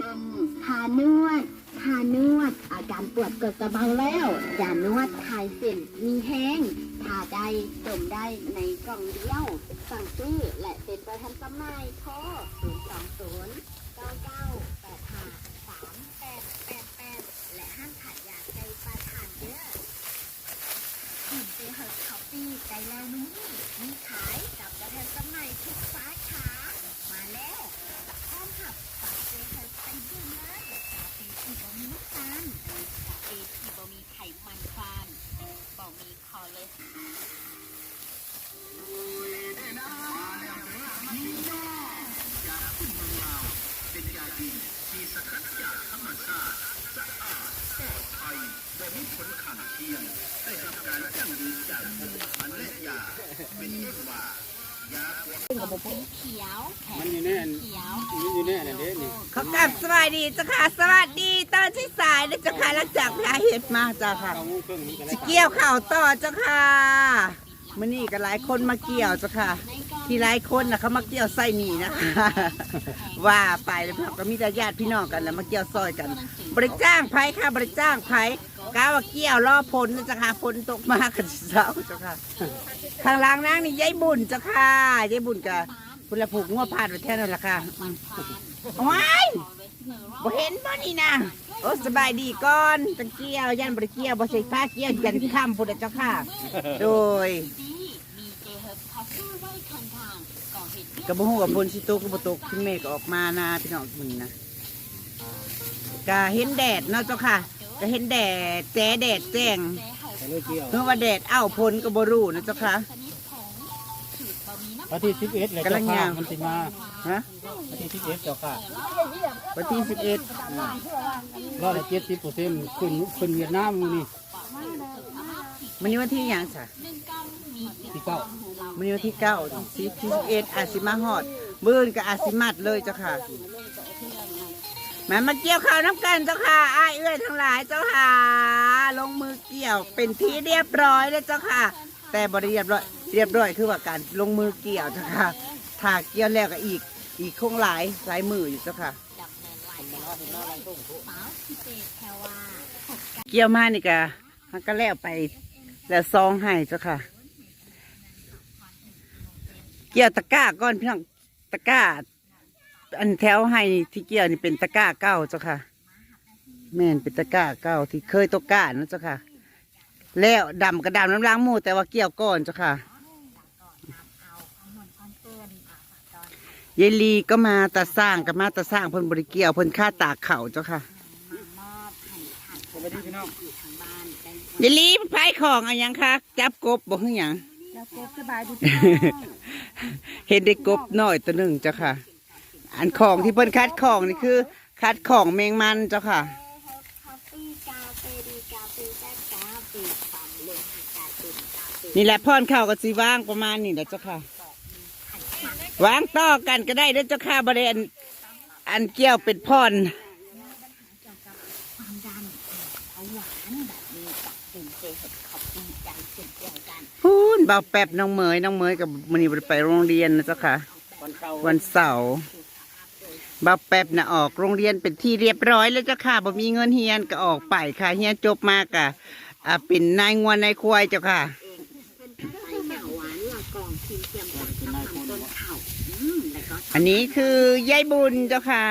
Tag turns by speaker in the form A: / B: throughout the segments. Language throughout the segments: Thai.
A: ป็นทานวดทานวด อาการปวดเกิดกระเบาแล้วยานวดคลายเส้นมีแห้งทาได้สมได้ในกล่องเดียว สั่งซื้อและเป็นประธานจำหน่ายโทร0 2 0 9 9 8 5 3 8 8 8 และห้างขายยาใจปลาทานเด้อดื่มเจเฮิร์บคอฟฟี่ใจแล้วนู้นมีขายกับประธานจำหน่ายทุกสาขา มาแล้วพร้อมขับฝากเจเฮิร์บไปดื่มเลยกาแฟที่บ่มีน้ำตาลกาแฟที่บ่มีไขมันฟานบ่มีคอเลสเตอรอล
B: เป็นยาดีที่สกัดจากธรรมชาติสะอาดปลอดภัยบ่มีผลข้างเคียงได้รับการยั่งยืนจากองค์การและยาเป็นเรียกว่ายา ปวด
A: สีเขียวแขน
C: มันอยู่แน่น
A: เขียว
C: มันอยู่แน่นั่นเด้นี่
D: เขากลับสวัสดีเจ้าค่ะสวัสดีตอนที่สายนะเจ้าค่ะหลังจากพระเห็ดมาเจ้าค่ะ
C: เก้าโมงครึ่งนี่ก็
D: สิ
C: แล้ว
D: เกี่ยวข่าวต่อเจ้าค่ะมื่อนี้ก็หลายคนมาเกี่ยวเจ้าค่ะ ที่หลายคนนะเขามาเกี่ยวไส้หนีนะคะ ว่าไปแล้วพวกก็มีแต่ญาติพี่น้องกันแล้วมาเกี่ยวซอยกัน บริจ้างไผค่ะบริจ้างไผ ก้าวเกี่ยวรอผลนะเจ้าค่ะฝนตกมากันเช้าเจ้าค่ะข้างล่างนั่งนี่ยายบุญเจ้าค่ะยายบุญกับคุณละผูกงัวพาดไปแท่นั่นแหละค่ะว้ายบ่เห็นบ่นี่นะโอ้สบายดีก่อนตังเกียวยันบริเกียวบ่ใส่ผ้าเกี่ยวยันข้ามพุ่นนะเจ้าค่ะ โดย
A: ดีมีเจเฮิร์บคอฟฟี่ไว้งก่อเห
D: กับพลสิตกระบตกคุณแม่ก็ออกมานาพี่น้องมึงนะกะเห็นแดดเนาะเจ้าค่ะ ก็เห็นแดดแจ๊แดดแจ้ง
A: เจเฮิร์บ
C: แต่เลยเกี่ยว
D: เมื่อว่าแดดเอ้าพลก็บ่รู้นะเจ้าค่ะ
A: ชนิดผงสูตรบะหมี่น้ำ
C: วันที่สิบเอ็ดเลย
D: กำลั
C: เจ้างค่ะ
D: ย่าง
C: มันสิมา
D: ฮะ
C: วันที่สิบเอ็ดเจ้าค่ะ
D: วันที่สิบเอ็ด
C: ร้อยละเจ็ดสิบเปอร์เซ็นต์ขึ้นขึ้นเวียดนามมื้อนี่
D: มันนี้วันที่หยังสะ
C: ที่เก้า
D: มันนี้วันที่เก้าสิบที่สิบเอ็ดอาจสิมาฮอดบื้นกับอาจสิมัดเลยเจ้าค่ะ มามาเกี่ยวข้าวน้ำกันเจ้าค่ะอ้ายเอื้อยทั้งหลายเจ้าค่ะ ลงมือเกี่ยวเป็นที่เรียบร้อยแล้วเจ้าค่ะ แต่บริเรียบร้อยเรียบร้อยคือว่าการลงมือเกี่ยวเจ้าค่ะถ้าเกี่ยวแล้วก็อีกอีกคงหลายหลายมืออยู่เจ้าค่ะ
A: เกี่
D: ยวมานี่ก็มันก็แล้วไปแล้วซองให้เจ้าค่ะ เกี่ยวตะกร้าก้อนพี่น้องตะกร้า อันแถวให้ที่เกี่ยวนี่เป็นตะกร้าเก้าเจ้าค่ะ แม่นเป็นตะกร้าเก้าที่เคยตกก้านะเจ้าค่ะ แล้วดำกระดำน้ำล้างหมูแต่ว่าเกี่ยวก้อนเจ้าค่ะยายลีก็มาตาสร้างก็มาตาสร้างเพิ่นบริเกี่ยวเพิ่นค่าตากเข่าเจ้าค่ะ
C: สวัสดีพี่น้อง
D: ยายลีพายของอะไรยังคะจับกบบอกคือหยังเห็นได้กบน้อยตัวหนึ่งเจ้าค่ะ อันของที่เพิ่นคัดของนี่คือ คัดของแมงมันเจ้าค่ะ
A: นี่
D: แหละพ่อนข้าวก็สีว่างประมาณนี้แหละเจ้าค่ะวางต่อกันก็ได้เด้อเจ้าค่ะบริเวณอันเกี่ยวเป็นพ่อนพูนเบาแป๊บน้องเมยน้องเมยกับมันนี่ไปโรงเรียนนะเจ้าค่ะ
C: วันเสาร์
D: วันเสาร์เบาแป๊บนะออกโรงเรียนเป็นที่เรียบร้อยแล้วเจ้าค่ะบ่มีเงินเฮียนก็ออกไปค่ะเฮียนจบมากะอ่าเป็นนายงวนนายควายเจ้าค่ะ
A: ไส้หนาหวานละกล่องทีมเตรียมจากน้ำมันต้นเข่าอืมแล้วก็
D: อันนี้คือยายบุญเจ้าค่ะ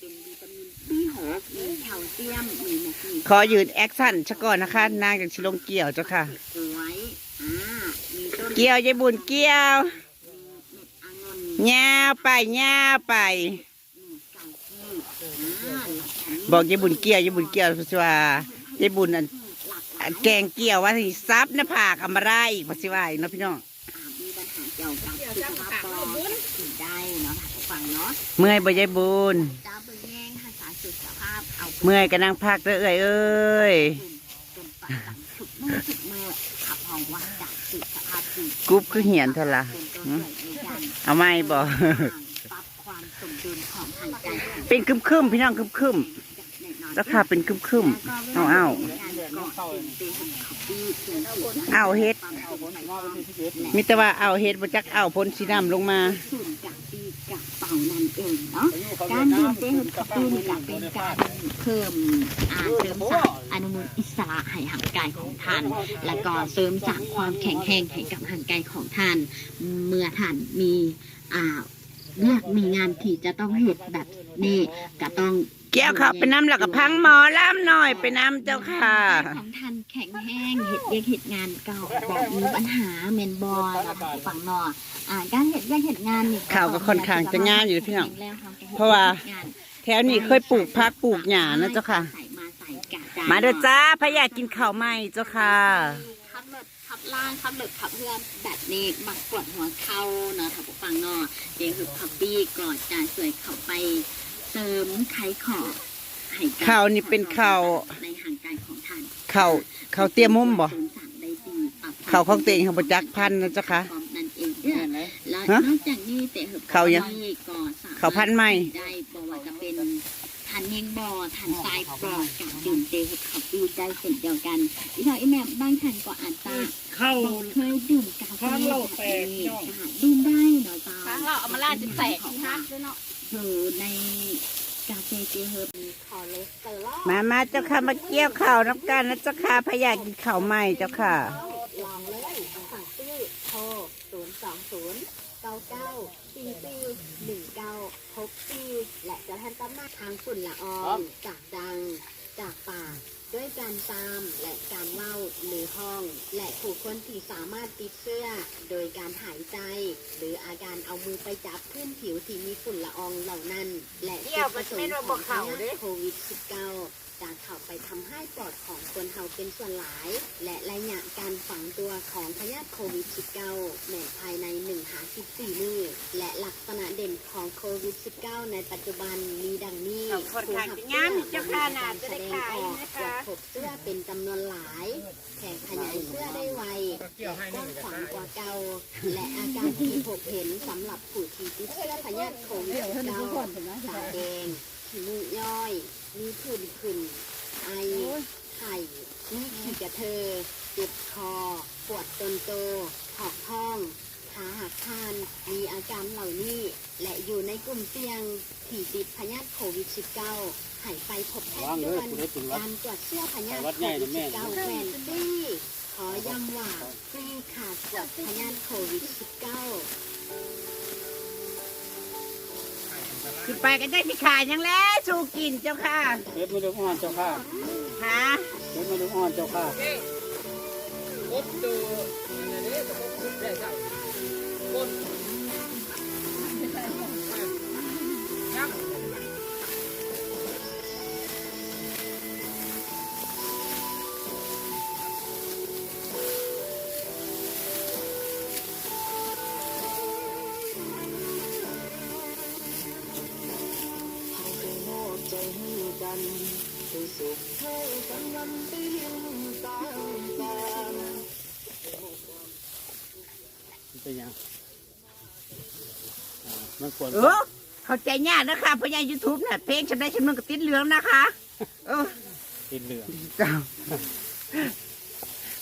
A: เป็นวิตามิน B6 มีแคลเซียม มีแมกนี
D: ขอยืนแอคชั่นชะก่อนนะคะนางจากชิลงเกี่ยวเจ้าค่ะ
A: สวยอ่ามีต้น
D: เกี่ยวยายบุญเกี่ยว
A: เม็ดอางุ่น
D: ย่าวไปย่าวไป
A: มีไก่ที่อ่าหลักฐาน
D: บอกยายบุญเกี่ยวยายบุญเกี่ยวเพราะว่ายายบุญอันอันแกงเกี่ยวว่าสิซับหน้าผากเอามาได้อีกพราะสิว่าอีกเนาะพี่น้อง
A: มีปัญหาเกี่ยวกับสุขภาพปอดกินได้เนาะฟังเนาะ
D: เมื่อยบ่ยายบุญ
A: ดาเบอร์แย่งหาสาสุขภาพเอา
D: เมื่อยก็นั่งพักเด้อเอ้ยเอ้ย
A: เป็นประจำสุดมือสุดมือขับห้องว่าจากสุขภาพดี
D: กรุ๊ปคือเหียนเท่าล่ะ
A: เป็นตัวช่วยในการ
D: เอาไม่บ่
A: ปรับความสมดุลของทางใจ
D: เป็นคึมคึมๆพี่น้องคึมคึมๆ ราคาเป็นคึมคึมๆเอาเอาเอาเฮ็ด
C: มิ
D: แต่ว่าเอาเฮ็ดบ่จักเอาพ้นสีน้ำลงมา
A: กปีกระเป๋านั่นเองเนาะการดื่มเต้นขับตู้นี่ก็เป็นการเพิ่มอาเสริมสร้างอนุมูลอิสระให้ห่างกายของท่าน แล้วก็เสริมสร้างความแข็งแรงให้กับห่างกายของท่าน เมื่อท่านมีอ่าเลือกมีงานที่จะต้องเหตุแบบนี้ก็ต้อง
D: กี่ยวเขาไปน้ำแล้วก็พังหมอล่ามหน่อยไปน้ำเจ้าค่ะ
A: ของท่านแข็งแห้งเหตุเรียกเหตุงานเก่าบอกมีปัญหาเมนบอลนะคะฝั่งนออ่าการเหตุเรียกเหตุงานนี่
D: ข่าวก็ค่อนข้างจะงามอยู่พี่น้องเพราะว่าแถวนี้เคยปลูกพักปลูกหญ้านะเจ้าค่ะ
A: ใส่มาใส่กะจ
D: มาเด้อจ้าพะอยากกินข้าวไหมเจ้าค่ะ
A: ขับเลิศขับล่างขับเลิศขับเพื่อนแบบนี้มักปวดหัวเข่าเนาะถ้าผู้ฟังเนาะเดี๋ยวคือพับปี้กรอดจานสวยเข้าไปเสริมไขขอให้กับ
D: ข้าวนี่เป็นข้าว
A: ในห่างกายของท่าน
D: ข้าวข้าวเตรียมมุมบ่
A: เสริสร้างได้ดีปรับ
D: ข้าวของเตงของประจักษ์พันธุ์นะเจ้าค่ะ
A: นั่นเองเนี่ยแล้ว
D: ฮะ
A: นอกจากนี้แต่เหือบ
D: เขายัง
A: นี่ก็สามารถ
D: เขาพันธุ์ใหม่
A: ได้บอกว่าจะเป็นทันเฮงบอทันทรายปลอดกับดื่มเตะเห็ดขับดูใจเช่นเดียวกันอีทอยอีแม่บางท่านก็อาจจะ
C: เข้า
A: บอกเคยดื่มกาแฟ
C: ข้างเราแตก
A: นี้
C: น้อง
A: ก็ดื่มได้เนาะจ้า
E: ข้างเราเอามาลาดจะแตกที่ฮักด้วยเนาะ
A: คือในกาแฟเจเฮิร์บคอเลสเตอรอล
D: มามาเจ้าค่ะมาเกี่ยวข้าวน้ำกันนะเจ้าค่ะพะอยากกินข้าวไหมเจ้าค่ะ
A: ลองเลยสั่งซื้อโทรศูนย์สองศูนย์เก้าเก้าสี่สี่หนึ่งเก้าหกสี่และจะทันตามารถทางฝุ่นละอองจากดัง จากปากด้วยการตามและการเล่าหรือห้อง และผู้คนที่สามารถติดเสื้อโดยการหายใจ หรืออาการเอามือไปจับพื้นผิวที่มีฝุ่นละอองเหล่านั้น และ
E: เดี๋ยวมันไม่ระบบเข่าเด้
A: โควิด -19 จากเข้าไปทำให้ปอดของคนเฮาเป็นส่วนหลาย และระยะการฝังตัวของพยาธิโควิด -19 ในภายใน1หา14มื้อและลักษณะเด่นของโควิด -19 ในปัจจุบันมีดังนี้
D: ขอบคุณค่ะงามเจ้าค่ะน่าจะได้ขายนะคะ
A: ปวดเสื้อเป็นจำนวนหลายแข่งขยายเสื้อได้ไวและกว้างขวางกว่าเก่า และอาการที่พบเห็นสำหรับผู้ที่ติดเชื้อพยาธิโควิด -19 ตาแดงขี้มูกย่อย มีผื่นขึ้น ไอไข่มีขี้กระเทอเจ็บคอ ปวดตนโตหอกท้องขาหักคานมีอาการเหล่านี้ และอยู่ในกลุ่มเสี่ยงที่ติดพยาธิโควิด -19 ให้ไปพบแพทย์ด่วนการตรวจเชื้อพยาธิโควิด -19 แฟนฟรีขอย้ำว่าฟรีขาดตรวจพยาธิโควิด -19
D: สิไปกันได้ที่ขายยังแล้วชูกินเจ้าค่ะ
C: เฮ็ดไม่ได้อ่อนเจ้าค่ะ
D: ฮะ
C: เฮ็ดไม่ได้อ่อนเจ้าค่ะเป็น มันควร
D: เออเข้าใจยากนะคะเพราะยังยูทูบน่ะเพลงฉันได้ฉันมึงก็ติดเหลืองนะคะเออ
C: ติดเหลือง
D: เจ้า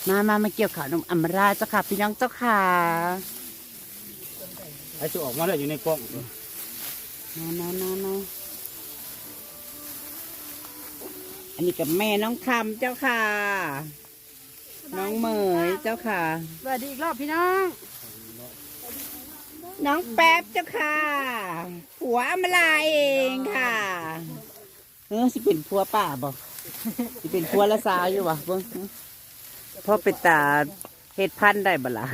D: มามามาเกี่ยวข่าวนมอมราเจ้าค่ะพี่น้องเจ้าค่ะ
C: ไอ้ที่ออกมาแล้วอยู่ในกล้อง
D: มามามามาอันนี้กับแม่น้องคำเจ้าค่ะ น้องเหมยเจ้าค่ะ
E: สวัสดีอีกรอบพี่น้อง
D: น้องแป๊บเจ้าค่ะ ผัวอมลาเองค่ะ เออสิเป็นผัวป้าบอกสิเป็นผัวละสาวอยู่วะเบิ่งพ่อเป็นตาเฮ็ดพันธุ์ได้บ่ล่ะ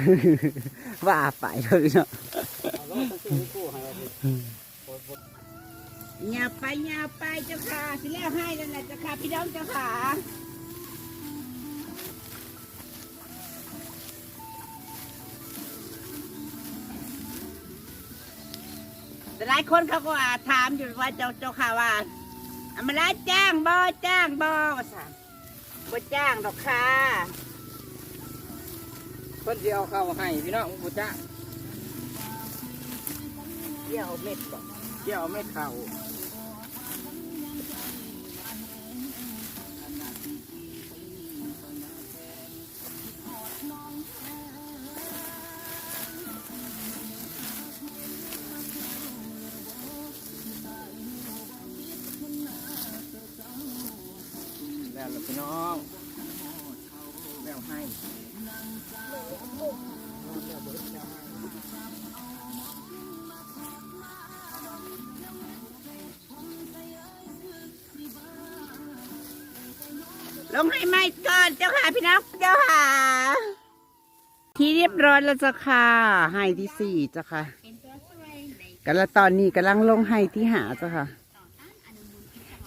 D: ว่าไปเลยเนาะหยาไปหยาไปเจ้าค่ะสิแล้วให้แล้วนะเจ้าค่ะพี่น้องเจ้าค่ะ หลายคนเขาก็อาถามอยู่ว่าเจ้าเจ้าค่ะว่าอามาลาจ้างบ่จ้างบ่ว่าสั่นบ่จ้างดอกค่ะ
C: เพิ่นสิเอาเข้าให้พี่น้องผู้จ้า
D: เดี่ยวเม็ดบ่
C: เกี่ยวเม็ดข้า
D: ลงให้ไหมก่อนเจ้าค่ะพี่น้องเจ้าค่ะ ที่เรียบร้อยแล้วจ้าค่ะให้ที่สี่เจ้าค่ะกันแล้วตอนนี้กำลังลงให้ที่หาเจ้าค่ะ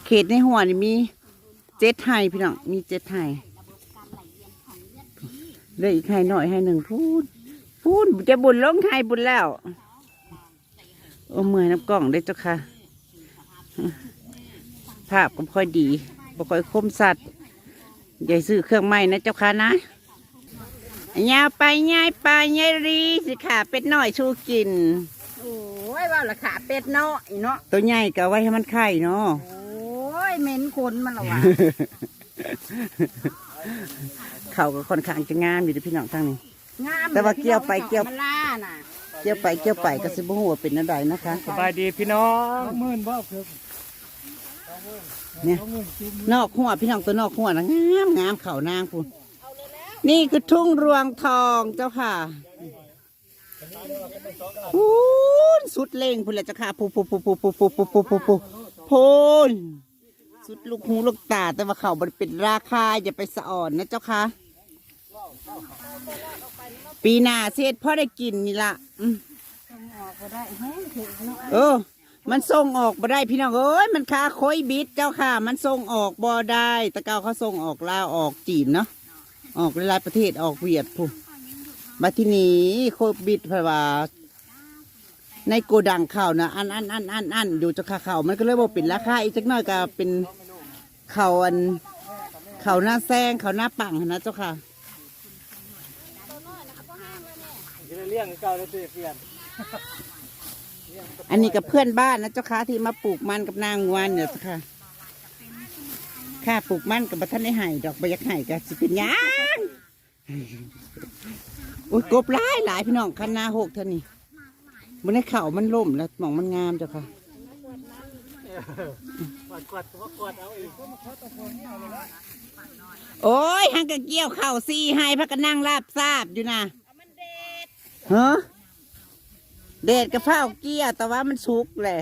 D: เขตในหัวนี่มีเจ็ดไห้พี่น้องมีเจ็ดไห้เหลืออีกไห้หน่อยไห้หนึ่งพูดพูดจะบุญลงไห้บุญแล้วโอ้เมื่อยน้ำกล่องได้เจ้าค่ะ ภาพก็ค่อยดีบ่ค่อยคมสัตว์ ย่าซื้อเครื่องใหม่นะเจ้าค่ะนะยาวไปง่ายไปง่ายรีสิค่ะเป็ดน้อยชูกิน
E: โอ้ยว่าราคาเป็ดเนาะอีเนาะ
D: ตัวใหญ่ก็เอาไว้ให้มันไข่เนาะ
E: โอ้ยเหม็นขนมันละวะ
D: เขาก็ค่อนข้างจะงามอยู่เด้อพี่น้องทางนี้
E: งาม
D: แต่ว่าเกี่ยวไปเกี่ยว
E: มันล่าน่ะ
D: เกี่ยวไปเกี่ยวไปก็สิบ่ฮู้ว่าเป็นอะไรนะคะ
C: สบายดีพี่น้อง หมื่นบ่คือ
D: เนี่ยนอกหัวพี่น้องตัวนอกหัวนะงามงามเขานางพูนนี่คือทุ่งรวงทองเจ้าค่ะพูนสุดเล่งพูนแหละเจ้าค่ะพูพูพูพูพูพูพูพูพูพูพูนสุดลูกหูลูกตาแต่ว่าเขามันเป็นราคาอย่าไปสะอ่อนนะเจ้าค่ะ ปีหน้าเศษพ่อได้กินนี่ละอืมเออ มันส่งออกบ่ได้พี่น้องเอ้ยมันค้าโคอยบิดเจ้าค่ะ มันส่งออกบ่ได้ตะเกาเขาส่งออกลาวออกจีนเนาะออกหลายประเทศออกเวียดผู้มาที่นี่โคอยบิดเพราะว่า ในโกดังข้าวนะอันอันอันอันอันอยู่เจ้าค่ะข้าวมันก็เลยบ่เป็นราคาอีกจักหน่อยก็เป็นข้าวอันข้าวหน้าแซงข้าวหน้าปังนะเจ้าค่ะ
C: เลี้ยงเก่าแล้วสิเปลี่ยน
D: อันนี้กับเพื่อนบ้านนะเจ้าค่ะที่มาปลูกมันกับนางงวนเนี่ยจ้าค่ะ ค่าปลูกมันกับบัท่านได้ไห้ดอกใบยักไห้ก็สิเป็นหยังโอ้ยกบหลายหลายพี่น้องคันนาหกเท่านี้บนในเข่ามันล่มแล้วหมองมันงามเจ้าค่ะโอ้ยหังกะเกี่ยวเข่าซี่ให้พักกันนั่งราบทราบอยู่นะฮะ เด็ดกระเพราเกี่ยวแต่ว่ามันสุกแหละ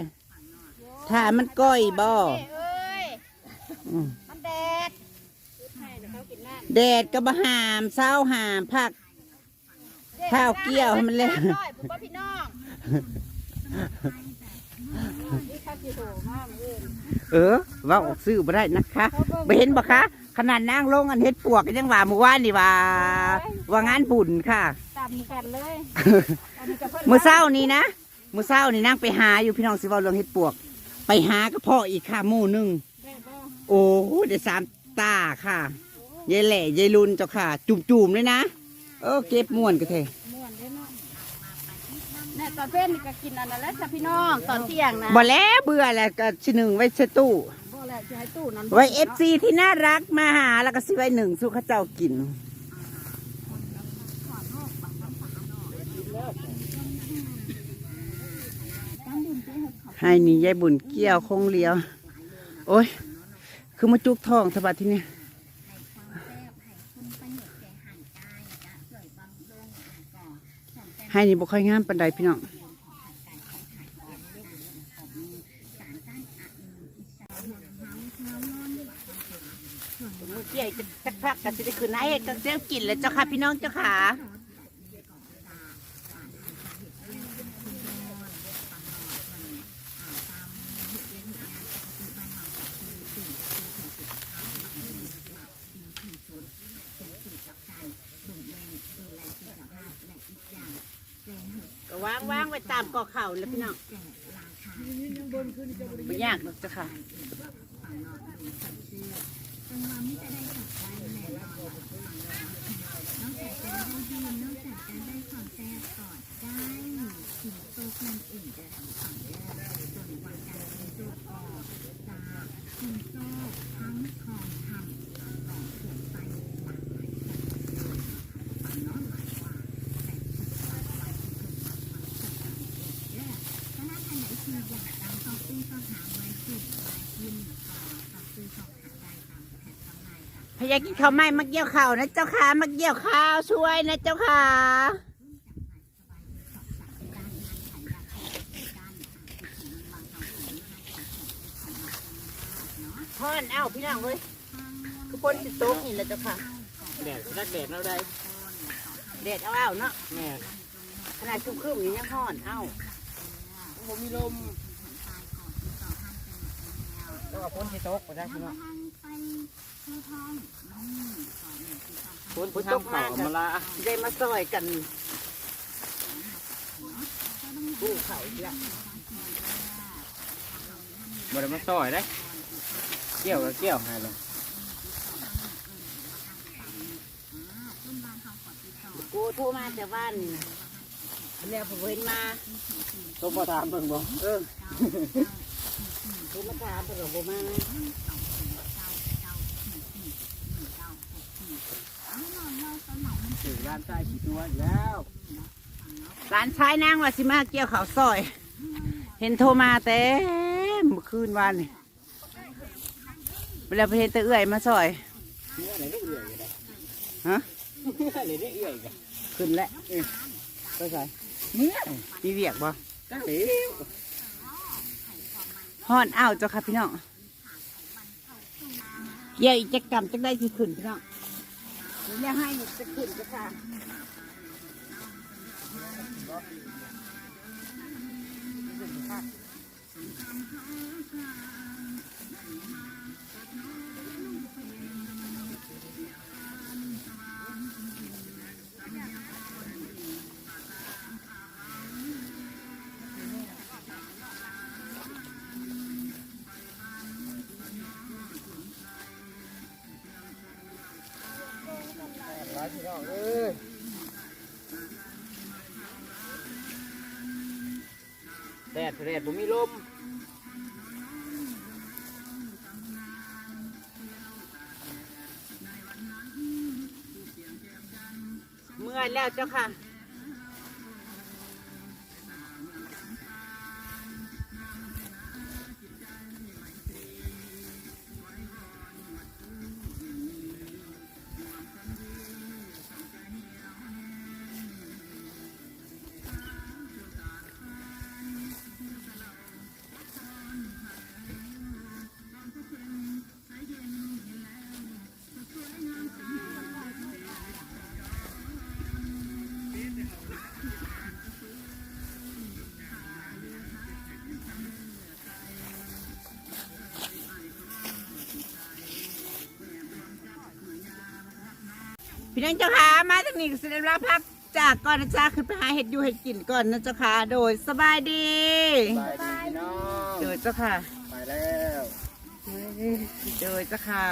D: ถ้ามันก้อยบ่
E: เอ้ย
D: อืม
E: มันแดด
D: แดดก็บหามเศร้าหามผัก ข้าวเกี่ยวให้มันเละ
E: น้อยผมว่าพี่น้องนี่ข้าวกี่โหมากเลย
D: เออเว่าออกซื้อมาได้นะคะไปเห็นบ่คะขนาดนั่งลงอันเฮ็ดปวกก็ยังว่าเมื่อวานนี่ว่า ว่างานบุญค่ะ
E: ตามกันเลยอันนี้ก็เพิ่น
D: มื้อเช้านี้นะมื้อเช้านี่นั่งไปหาอยู่พี่น้องสิเว้าเรื่องเฮ็ดปวก ไปหากระเพาะอีกค่ะหมู่หนึง
E: แม่บ่
D: โอ้โหได้สามตาค่ะยายแหล่ยายลุนเจ้าค่ะ จุ่มๆเลยนะเออเก็บม่วนก็เท
E: ม่วนเด้อเนาะแน่ตอนเพ่นนี่ก็กินอันนั้นแหล้วจ้ะพี่น้องตอนเที่ยงนะ
D: บ่แล้วเบื่อแล้วก็ชิหนึ่งไว้ใช้ตู้
E: บ่แหละจะให้ตู้นั้น
D: ไว้เอฟซีที่น่ารักมาหาแล้วก็ซื้อไว้หนึ่งสู้เข้าเจ้ากิน ให้นี่ยายบุญเกี่ยวคงเลี้ยว โอ้ย คือมาจุกทองสบัดที่นี่ให้นี่บ่ค่อยงามปันใดพี่น้องเกี่ยจะสักพักกันจะได้คืนไหนกันเซลกินแล้วเจ้าค่ะพี่น้องเจ้าค่ะ วางวางไว้ตามกอเข่าแล้วพี่น้องไม่ยากหรอกจ้ะค่ะนอ
A: ก
D: จา
A: กการได้ของแซ่บกอดได้ถึงโตคนอื่นจะ
D: ยากินข้าวไหม้มาเกี่ยวข้าวนะเจ้าค่ะมาเกี่ยวข้าวช่วยนะเจ้าค่ะทอนเอ้าพี่น้องเลยคือปนสิโต๊ะนี่แหละเจ้าค่ะ
A: แดดรักแดดเราได้
D: เด็ดเอาเอ้าเนาะ
A: แม่
D: ขนาดชุ่มครึ่มๆนี่ยังทอนเอ้า
A: ผมมีลมแล้วก็พ้นที่โต๊ะไปได้พี่น้อง พ้นที่ทำข่าวมาละ
D: ได้มาซอยกันกู้เขาอีกแล้ว
A: บ่ได้มาซอยได้เกี่ยวก็เกี่ยวให้เลย
D: กูโทรมาแต่บ้านนี่นะแล้วผมเห็นมา
A: ต้องมาตามเบิ่งบ่
D: เออโทรมาถามแต่ผมมา
A: ถึงร้านใต้กี่ตัวอีกแล้ว
D: ร้านชายนางว่าสิมาเกี่ยวเขาวซอย เห็นโทรมาแต่เมื่อคืนวานนี่เวลาไปเห็นตะเอื่อยมาซอย
A: เนื้ออะไรได้เอื่อยกัน
D: ฮะ
A: เนื้ออะไรได้เอื่อยกัน
D: ขึ้นแล้ว
A: ไปใส่เมี
D: เวียกบ่
A: ตั้งหลว
D: ฮ้อนอ้าวเจ้าค่ะพี่น้องเกี่ยอีกจะกรรมจะได้ที่ขึ้นพี่น้อง เรียกให้จะขึ้นเจ้าค่ะ
A: แดดแดดผมมีลม
D: เมื่อยแล้วเจ้าค่ะ พี่น้องเจ้าค่ะมาจากนี้ก็แสดงว่าพักจากก่อนนะจ๊ะคือไปหาเห็ดอยู่เห็ดกินก่อนนะเจ้าค่ะโดยสบายดี
A: ไปดีพี่น้อง
D: โดยเจ้าค่ะ
A: ไปแล้ว
D: โดยเจ้าค่ะ